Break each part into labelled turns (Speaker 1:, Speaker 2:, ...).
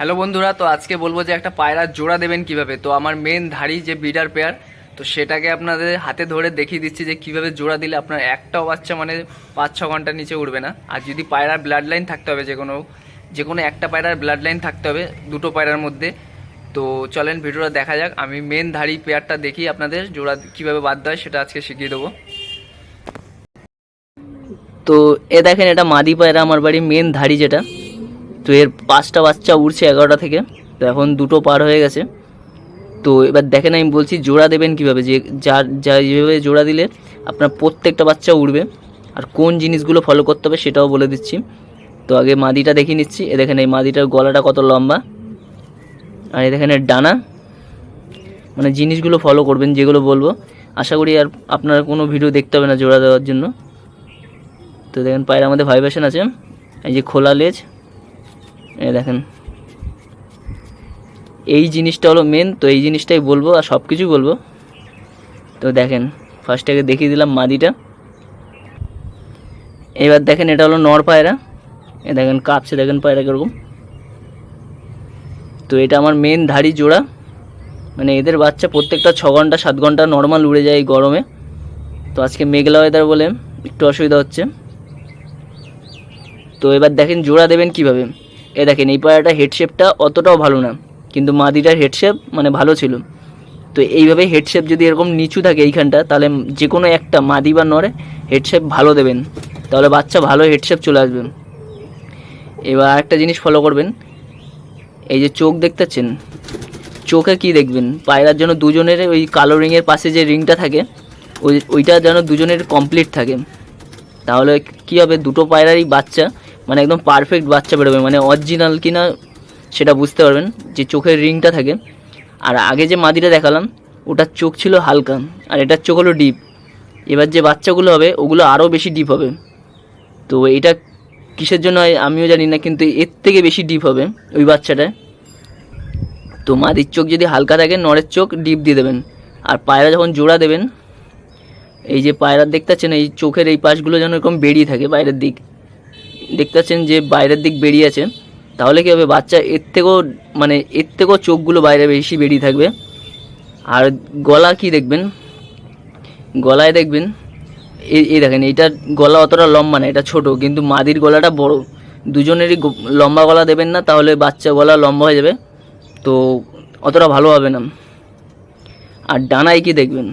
Speaker 1: Hello বন্ধুরা, তো আজকে বলব যে একটা পায়রার জোড়া দেবেন কীভাবে? তো আমার মেন ধাড়ি যে বিডার পেয়ার তো সেটাকে আপনাদের হাতে ধরে দেখিয়ে দিচ্ছি যে কীভাবে জোড়া দিলে আপনার একটাও বাচ্চা মানে পাঁচ, ছ ঘণ্টার নিচে উঠবে না। আর যদি পায়রার ব্লাড লাইন থাকতে হবে যে কোনো যে কোনো একটা পায়রার ব্লাড লাইন থাকতে হবে দুটো পায়রার মধ্যে। তো চলেন ভিডিওটা দেখা যাক। আমি মেন ধাড়ি পেয়ারটা দেখি আপনাদের জোড়া কীভাবে বাদ হয় সেটা আজকে শিখিয়ে দেবো। তো এ দেখেন, এটা মাদি পায়রা, আমার বাড়ি মেন ধাড়ি যেটা। তো এর পাঁচটা বাচ্চা উড়ছে এগারোটা থেকে। তো এখন দুটো পার হয়ে গেছে। তো এবার দেখেন আমি বলছি জোড়া দেবেন কীভাবে? যে যার যা যেভাবে জোড়া দিলে আপনার প্রত্যেকটা বাচ্চা উড়বে। আর কোন জিনিসগুলো ফলো করতে হবে সেটাও বলে দিচ্ছি। তো আগে মাদিটা দেখিয়ে নিচ্ছি। এ দেখেন এই মাদিটার গলাটা কত লম্বা। আর এই দেখেন ডানা। মানে জিনিসগুলো ফলো করবেন, যেগুলো বলব। আশা করি আর আপনার কোনো ভিডিও দেখতে হবে না জোড়া দেওয়ার জন্য। তো দেখেন পায়ের আমাদের ভাইব্রেশন আছে। এই যে খোলা লেজ। দেখেন। এই জিনিসটা হলো মেন তো এই জিনিসটাই বলব আর সব কিছুই বলব। তো দেখেন ফার্স্ট আগে দেখিয়ে দিলাম মাদিটা। এবার দেখেন, এটা হলো নর পায়রা। এ দেখেন, কাঁপছে দেখেন পায়রা কীরকম। তো এটা আমার মেন ধাড়ি জোড়া। মানে এদের বাচ্চা প্রত্যেকটা ছ ঘণ্টা, সাত ঘণ্টা নর্মাল উড়ে যায় গরমে। তো আজকে মেঘলা ওয়েদার বলে একটু অসুবিধা হচ্ছে। তো এবার দেখেন, জোড়া দেবেন কীভাবে? এ দেখেন, এই পায়রাটা হেডশেপটা অতটাও ভালো না, কিন্তু মাদিটার হেডশেপ মানে ভালো ছিল। তো এইভাবে হেডশেপ যদি এরকম নিচু থাকে এইখানটা, তাহলে যে কোনো একটা মাদি বা নরে হেডশেপ ভালো দেবেন। তাহলে বাচ্চা ভালো হেডশেপ চলে আসবে। এবার একটা জিনিস ফলো করবেন। এই যে চোখ দেখতে পাচ্ছেন, চোখে কি দেখবেন? পায়রার জন্য দুজনের ওই কালো রিংয়ের পাশে যে রিংটা থাকে, ওই ওইটা যেন দুজনের কমপ্লিট থাকে। তাহলে কি হবে? দুটো পায়রারই বাচ্চা মানে একদম পারফেক্ট বাচ্চা বেরোবে মানে অরিজিনাল কিনা সেটা বুঝতে পারবেন, যে চোখের রিংটা থাকে। আর আগে যে মাদিটা দেখালাম, ওটার চোখ ছিল হালকা, আর এটার চোখ হলো ডিপ এবার যে বাচ্চাগুলো হবে, ওগুলো আরও বেশি ডিপ হবে। তো এটা কিসের জন্য হয়, আমিও জানি না, কিন্তু এর থেকে বেশি ডিপ হবে ওই বাচ্চাটায় তো মাদির চোখ যদি হালকা থাকে, নরের চোখ ডিপ দিয়ে দেবেন। আর পায়রা যখন জোড়া দেবেন, এই যে পায়রা দেখতে পাচ্ছেন, এই চোখের এই পাশগুলো যেন এরকম বেরিয়ে থাকে বাইরের দিক। দেখতে পাচ্ছেন যে বাইরের দিক বেরিয়ে আছে, তাহলে কী হবে? বাচ্চা এর থেকেও মানে এর থেকেও চোখগুলো বাইরে বেশি বেরিয়ে থাকবে। আর গলা কি দেখবেন? গলায় দেখবেন, এই দেখেন এইটার গলা অতটা লম্বা না, এটা ছোট, কিন্তু মাদির গলাটা বড়। দুজনেরই লম্বা গলা দেবেন না, তাহলে বাচ্চা গলা লম্বা হয়ে যাবে। তো অতটা ভালো হবে না। আর ডানায় কি দেখবেন?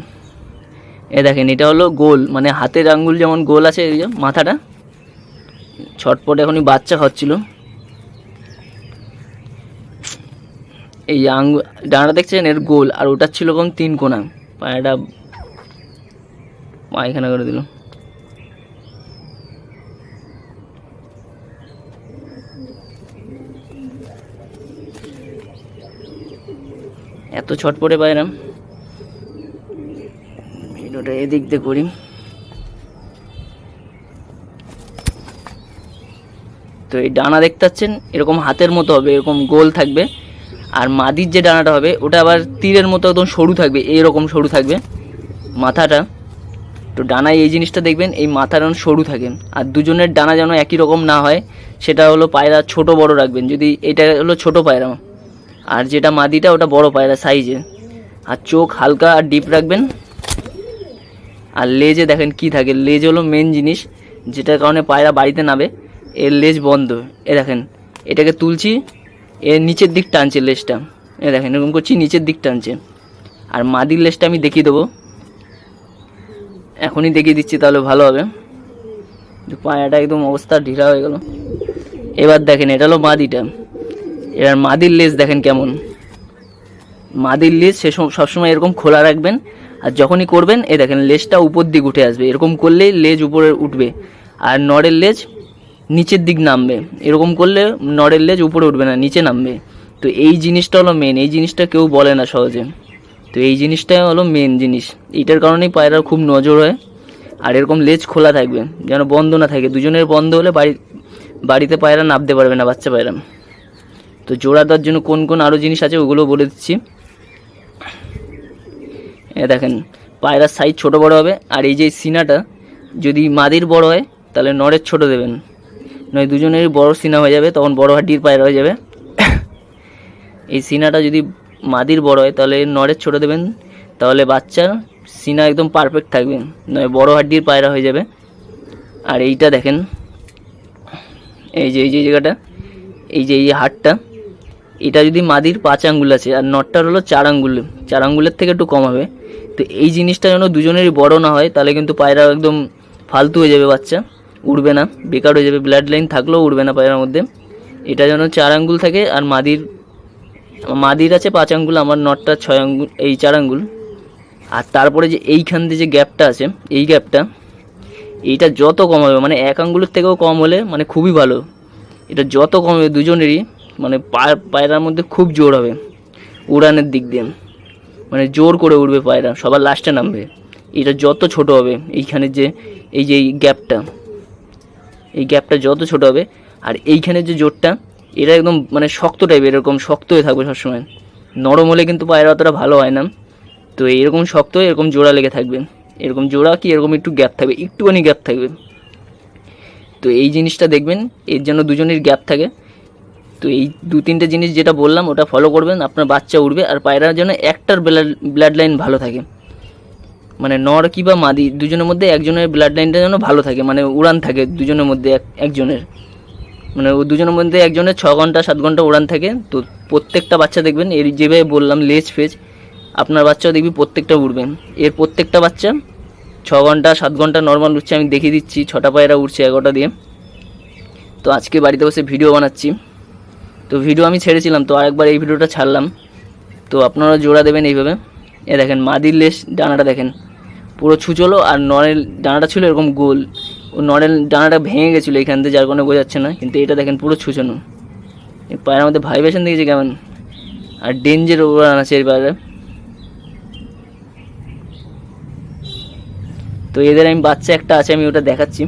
Speaker 1: এ দেখেন, এটা হলো গোল মানে হাতের আঙ্গুল যেমন গোল আছে মাথাটা ছটপট এখনই বাচ্চা খাচ্ছিল। এই আঙ্গুল ডানাটা দেখছেন? এর গোল। আর ওটার ছিল কম তিন কোনা পায়রাটা পায়খানা করে দিল। এত ছটপটে পায়রা ভিডিওটা এদিক দিয়ে করি। তো এই ডানা দেখতে পাচ্ছেন, এরকম হাতের মতো হবে, এরকম গোল থাকবে। আর মাদির যে ডানাটা হবে, ওটা আবার তীরের মতো একদম সরু থাকবে এইরকম সরু থাকবে মাথাটা। তো ডানায় এই জিনিসটা দেখবেন, এই মাথা যেন সরু থাকে। আর দুজনের ডানা যেন একই রকম না হয়, সেটা হলো পায়রা ছোট বড় রাখবেন। যদি এটা হলো ছোট পায়রা, আর যেটা মাদিটা, ওটা বড় পায়রা সাইজে আর চোখ হালকা আর ডিপ রাখবেন। আর লেজে দেখেন কি থাকে, লেজ হলো মেন জিনিস, যেটার কারণে পায়রা বাড়িতে নাবে এর লেজ বন্ধ। এ দেখেন, এটাকে তুলছি, এর নিচের দিক টানছে লেজটা। এ দেখেন, এরকম করছি, নিচের দিক টানছে। আর মাদির লেজটা আমি দেখিয়ে দেবো। এখনই দেখিয়ে দিচ্ছি, তাহলে ভালো হবে। পায়াটা একদম অবস্থা ঢিলা হয়ে গেল। এবার দেখেন, এটা হলো মাদিটা। এবার মাদির লেজ দেখেন কেমন। মাদির লেজ সে সম- সবসময় এরকম খোলা রাখবেন, আর যখনই করবেন, এ দেখেন, লেজটা উপর দিক উঠে আসবে। এরকম করলেই লেজ উপরে উঠবে। আর নড়ের লেজ নিচের দিক নামবে। এরকম করলে নড়ের লেজ উপরে উঠবে না, নিচে নামবে। তো এই জিনিসটা হলো মেন এই জিনিসটা কেউ বলে না সহজে। তো এই জিনিসটাই হলো মেন জিনিস। এইটার কারণেই পায়রার খুব নজর হয়। আর এরকম লেজ খোলা থাকবে, যেন বন্ধ না থাকে। দুজনের বন্ধ হলে বাড়ি, বাড়িতে পায়রা নামতে পারবে না, বাচ্চা পায়রা। তো জোড়া দেওয়ার জন্য কোন কোন আরও জিনিস আছে ওগুলো বলে দিচ্ছি। দেখেন, পায়রার সাইজ ছোট বড় হবে। আর এই যে সিনাটা, যদি মাদির বড় হয়, তাহলে নড়ের ছোট দেবেন। নয়, দুজনেরই বড় সিনা হয়ে যাবে, তখন বড় হাড্ডির পায়রা হয়ে যাবে। এই সিনাটা যদি মাদির বড় হয়, তাহলে নরের ছোটো দেবেন, তাহলে বাচ্চা সিনা একদম পারফেক্ট থাকবে, নয়, বড় হাড্ডির পায়রা হয়ে যাবে। আর এইটা দেখেন, এই যে এই যে জায়গাটা, এই যে, এই হাটটা, এটা যদি মাদির পাঁচ আঙ্গুল আছে, আর নটটার হলো চার আঙ্গুল, চার আঙ্গুলের থেকে একটু কম হবে। তো এই জিনিসটা যেন দুজনেরই বড় না হয়, তাহলে কিন্তু পায়রা একদম ফালতু হয়ে যাবে বাচ্চা। উড়বে না, বেকার হয়ে যাবে ব্লাড লাইন থাকলেও উড়বে না পায়রার মধ্যে। এটা যেন চার আঙ্গুল থাকে, আর মাদির মাদির আছে পাঁচ আঙ্গুল, আমার নটটা ছয় আঙ্গুল, এই চার আঙ্গুল। আর তারপরে যে এইখান দিয়ে যে গ্যাপটা আছে, এই গ্যাপটা এইটা যত কম হবে মানে এক আঙ্গুলের থেকেও কম হলে মানে খুবই ভালো। এটা যত কম হবে, দুজনেরই মানে পায়রার মধ্যে খুব জোর হবে, উড়ানের দিক দিয়ে। মানে জোর করে উড়বে পায়রা, সবার লাস্টে নামবে। এটা যত ছোট হবে, এইখানে যে, এই যে এই গ্যাপটা এই গ্যাপটা যত ছোট হবে, আর এইখানে যে জোরটা, এটা একদম মানে শক্ত টাইপের এরকম শক্ত হয়ে থাকবে সবসময়। নরম হলে কিন্তু পায়রা অতটা ভালো হয় না। তো এরকম শক্ত, এরকম জোড়া লেগে থাকবে। এরকম জোড়া কি, এরকম একটু গ্যাপ থাকবে, একটুখানি গ্যাপ থাকবে। তো এই জিনিসটা দেখবেন, এর জন্য দুজনের গ্যাপ থাকে। তো এই দু তিনটে জিনিস যেটা বললাম, ওটা ফলো করবেন, আপনার বাচ্চা উঠবে, আর পায়রার জন্য একটার ব্লাড ব্লাড লাইন ভালো থাকে। মানে নর কি বা মাদি, দুজনের মধ্যে একজনের ব্লাড লাইনটা যেন ভালো থাকে মানে উড়ান থাকে দুজনের মধ্যে এক, একজনের। মানে ও দুজনের মধ্যে একজনের ছ ঘণ্টা, সাত ঘণ্টা উড়ান থাকে। তো প্রত্যেকটা বাচ্চা দেখবেন, এর যেভাবে বললাম, লেজ ফেজ, আপনার বাচ্চাও দেখবি প্রত্যেকটা উড়বে। এর প্রত্যেকটা বাচ্চা ছ ঘণ্টা, সাত ঘণ্টা নর্মাল উঠছে, আমি দেখিয়ে দিচ্ছি, ছটা পায়রা উঠছে এগারোটা দিয়ে। তো আজকে বাড়িতে বসে ভিডিও বানাচ্ছি। তো ভিডিও আমি ছেড়েছিলাম, তো আরেকবার এই ভিডিওটা ছাড়লাম। তো আপনারা জোড়া দেবেন এইভাবে। এ দেখেন, মাদির লেস ডানাটা দেখেন। পুরো ছুচলো আর নরের ডানাটা ছিল এরকম গোল। ও নরের ডানাটা ভেঙে গেছিল এখান থেকে যার কারণে বোঝাচ্ছে না, কিন্তু এটা দেখেন পুরো ছুচনো। পায়ের মধ্যে ভাইব্রেশন দেখেছি কেমন? আর ডেঞ্জার ওড়ান আছে এর বাইরে। তো এদের আমি বাচ্চা একটা আছে, আমি ওটা দেখাচ্ছি।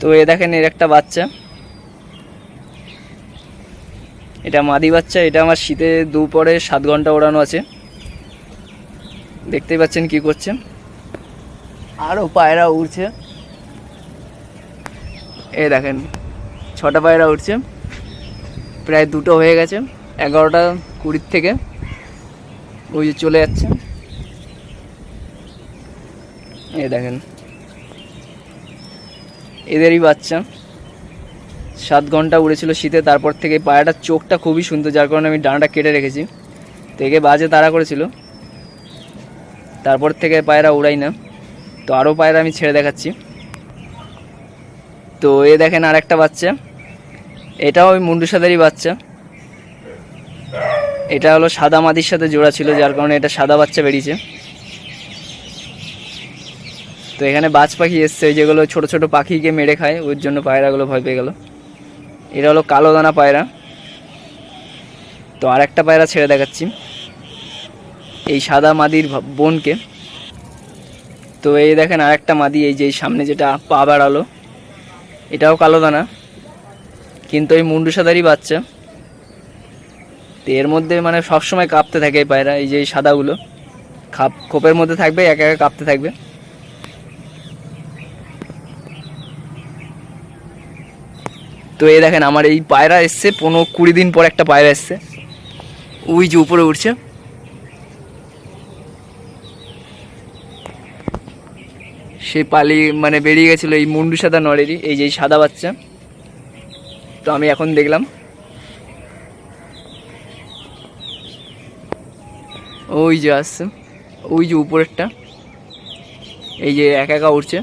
Speaker 1: তো এ দেখেন, এর একটা বাচ্চা। এটা মাদি বাচ্চা, এটা আমার শীতে দুপুরে সাত ঘণ্টা ওড়ানো আছে। দেখতেই পাচ্ছেন কি করছে আরও পায়রা উড়ছে। এই দেখেন ছটা পায়রা উঠছে প্রায় দুটো হয়ে গেছে এগারোটা কুড়ির থেকে। ওই যে চলে যাচ্ছে। এই দেখেন এদেরই বাচ্চা। সাত ঘণ্টা উড়েছিল শীতে তারপর থেকে পায়রাটার চোখটা খুবই সুন্দর যার কারণে আমি ডানাটা কেটে রেখেছি। থেকে বাজে তাড়া করেছিল। তারপর থেকে পায়রা উড়াই না। তো আরও পায়রা আমি ছেড়ে দেখাচ্ছি। তো এ দেখেন আর একটা বাচ্চা। এটাও ওই মুন্ডু সাদারই বাচ্চা। এটা হলো সাদা মাদির সাথে জোড়া ছিল, যার কারণে এটা সাদা বাচ্চা বেরিয়েছে। তো এখানে বাজ পাখি এসছে যেগুলো ছোট ছোট পাখিকে মেরে খায়, ওর জন্য পায়রাগুলো ভয় পেয়ে গেল। এটা হলো কালো দানা পায়রা। তো আর একটা পায়রা ছেড়ে দেখাচ্ছি। এই সাদা মাদির বোনকে। তো এই দেখেন আর একটা মাদি, এই যে সামনে যেটা পা বাড়ালো, এটাও কালো দানা। কিন্তু এই মুন্ডু সাদারই বাচ্চা। তো এর মধ্যে মানে সবসময় কাঁপতে থাকে এই পায়রা, এই যে সাদাগুলো। খাপ, খোপের মধ্যে থাকবে, একা একা কাঁপতে থাকবে। তো এই দেখেন আমার এই পায়রা এসছে, পনেরো কুড়ি দিন পর একটা পায়রা এসছে। ওই যে উপরে উঠছে। সে পালি মানে বেরিয়ে গেছিল এই মুন্ডু সাদা নরেরই এই যে সাদা বাচ্চা। তো আমি এখন দেখলাম। ওই যে আসছে, ওই যে উপরেরটা। এই যে একা একা উঠছে